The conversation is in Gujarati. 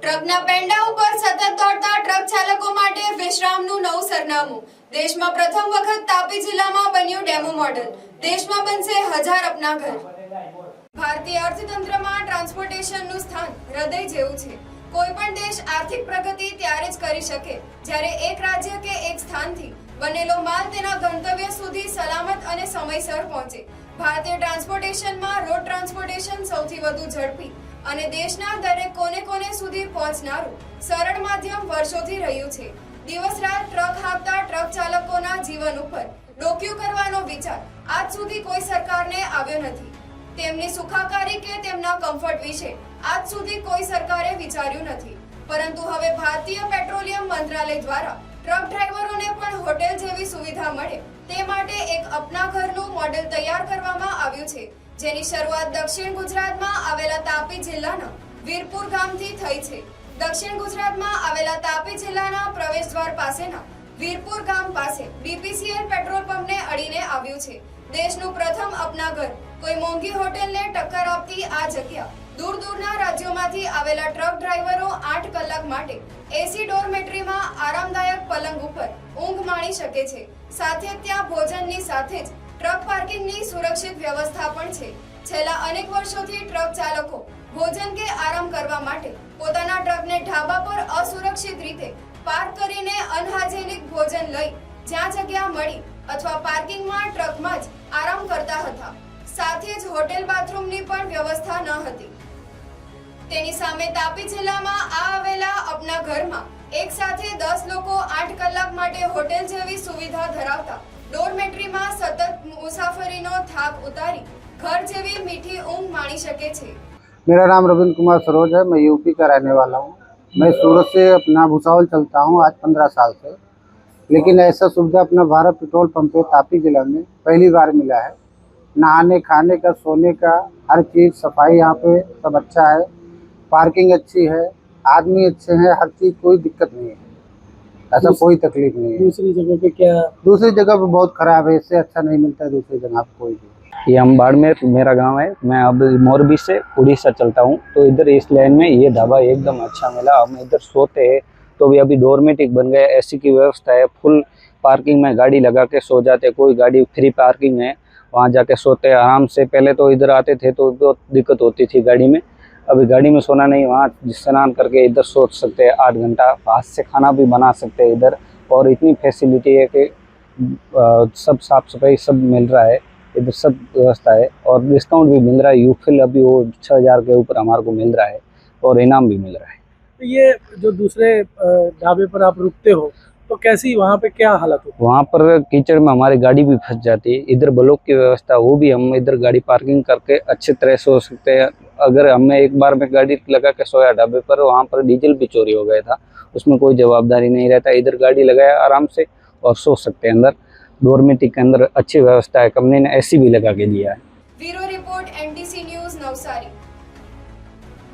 ટ્રકના પેંડા ઉપર સતત દોડતા ટ્રક ચાલકો માટે વિશ્રામનું નવું સરનામું. દેશમાં પ્રથમ વખત તાપી જિલ્લામાં બન્યું ડેમો મોડલ. દેશમાં બનશે હજાર અપના ઘર. ભારતીય અર્થતંત્રમાં ટ્રાન્સપોર્ટેશનનું સ્થાન હૃદય જેવું છે. કોઈ પણ દેશ આર્થિક પ્રગતિ ત્યારે જ કરી શકે. જ્યારે એક રાજ્ય કે એક સ્થાનથી બનેલો માલ તેના ગંતવ્ય સુધી સલામત અને સમયસર પહોંચે. ભારતીય ટ્રાન્સપોર્ટેશનમાં રોડ ટ્રાન્સપોર્ટેશન સૌથી વધુ ઝડપી અને દેશના દરેક કોને કોને સુધી પહોંચનારું સરળ માધ્યમ વર્ષોથી રહ્યું છે. દિવસ રાત ટ્રક હાંકતા ટ્રક ચાલકોના જીવન ઉપર ડોક્યુ કરવાનો વિચાર આજ સુધી કોઈ સરકારને આવ્યો નથી. તેમની સુખાકારી કે તેમના કમ્ફર્ટ વિશે આજ સુધી કોઈ સરકારે વિચાર્યું નથી. પરંતુ હવે ભારતીય પેટ્રોલિયમ મંત્રાલય દ્વારા ટ્રક ડ્રાઈવરોને પણ હોટેલ જેવી સુવિધા મળે તે માટે અપના ઘરનું મોડેલ તૈયાર કરવામાં આવ્યું છે, જેની શરૂઆત દક્ષિણ ગુજરાતમાં આવેલા તાપી જિલ્લાના વીરપુર ગામથી થઈ છે. દક્ષિણ ગુજરાતમાં આવેલા તાપી જિલ્લાના પ્રવેશ દ્વાર પાસેના વીરપુર ગામ પાસે બીપીસીએલ પેટ્રોલ પંપને અડીને આવ્યું છે. દેશનું પ્રથમ અપના ઘર. કોઈ મોંઘી હોટેલને ટક્કર આપતી આ જગ્યા દૂર દૂરના રાજ્યોમાંથી આવેલા ટ્રક ડ્રાઈવરો આઠ કલાક માટે એસી ડોરમેટ્રીમાં આરામદાયક પલંગ ઉપર ઊંઘ માણી શકે છે. સાથે ત્યાં ભોજનની સાથે જ ટ્રક પાર્કિંગની સુરક્ષિત વ્યવસ્થા પણ છે. છેલ્લા અનેક વર્ષોથી ટ્રક ચાલકો ભોજન કે આરામ કરવા માટે પોતાના ટ્રકને ઢાબા પર અસુરક્ષિત રીતે પાર્ક કરીને અનહાઇજેનિક ભોજન લઈ જ્યાં જગ્યા મળી અથવા પાર્કિંગમાં ટ્રકમાં જ આરામ કરતા હતા. સાથે જ હોટેલ બાથરૂમની પણ વ્યવસ્થા ન હતી. તેની સામે તાપી જિલ્લામાં આ આવેલા અપના ઘરમાં એક સાથે દસ લોકો આઠ કલાક માટે હોટેલ જેવી સુવિધા ધરાવતા ડોરમેટ્રીમાં સતત મુસાફરીનો થાક ઉતારી ઘર જેવી મીઠી ઊંઘ માણી શકે છે मेरा नाम रविंद्र कुमार सरोज है मैं यूपी का रहने वाला हूँ मैं सूरत से अपना भूसावल चलता हूँ आज पंद्रह साल से लेकिन ऐसा सुविधा अपना भारत पेट्रोल पंप पे तापी जिला में पहली बार मिला है नहाने खाने का सोने का हर चीज़ सफाई यहाँ पे सब अच्छा है पार्किंग अच्छी है आदमी अच्छे हैं हर चीज़ कोई दिक्कत नहीं है। ऐसा कोई तकलीफ़ नहीं है। दूसरी जगह पे क्या दूसरी जगह पे बहुत खराब है इससे अच्छा नहीं मिलता है दूसरी जगह पे कोई भी। ये हम बाड़मेर मेरा गाँव है मैं अब मोरबी से उड़ीसा चलता हूँ तो इधर इस लाइन में ये ढाबा एकदम अच्छा मिला हम इधर सोते हैं तो भी अभी डोरमेटिक बन गया एसी की व्यवस्था है फुल पार्किंग में गाड़ी लगा के सो जाते कोई गाड़ी फ्री पार्किंग है वहाँ जाके सोते आराम से पहले तो इधर आते थे तो बहुत दिक्कत होती थी गाड़ी में अभी गाड़ी में सोना नहीं वहाँ स्नान करके इधर सो सकते हैं आठ घंटा। हाथ से खाना भी बना सकते हैं इधर। और इतनी फैसिलिटी है कि सब साफ़ सफ़ाई सब मिल रहा है इधर सब व्यवस्था है। और डिस्काउंट भी मिल रहा है यूफिल अभी वो छः हज़ार के ऊपर हमारे को मिल रहा है और इनाम भी मिल रहा है। तो ये जो दूसरे ढाबे पर आप रुकते हो तो कैसी वहाँ पे क्या हालत होती वहाँ पर कीचड़ में हमारी गाड़ी भी फंस जाती है इधर ब्लॉक की व्यवस्था वो भी हम इधर गाड़ी पार्किंग करके अच्छे तरह सो सकते हैं अगर हमें एक बार में गाड़ी लगा के सोया ढाबे पर, वहाँ पर डीजल भी चोरी हो गया था, उसमें कोई जवाबदारी नहीं रहता। इधर गाड़ी लगाया आराम से और सो सकते हैं अंदर। डोरमेटिक के अंदर अच्छी व्यवस्था है, कंपनी ने ए भी लगा के दिया है। Bureau report N news, Navsari.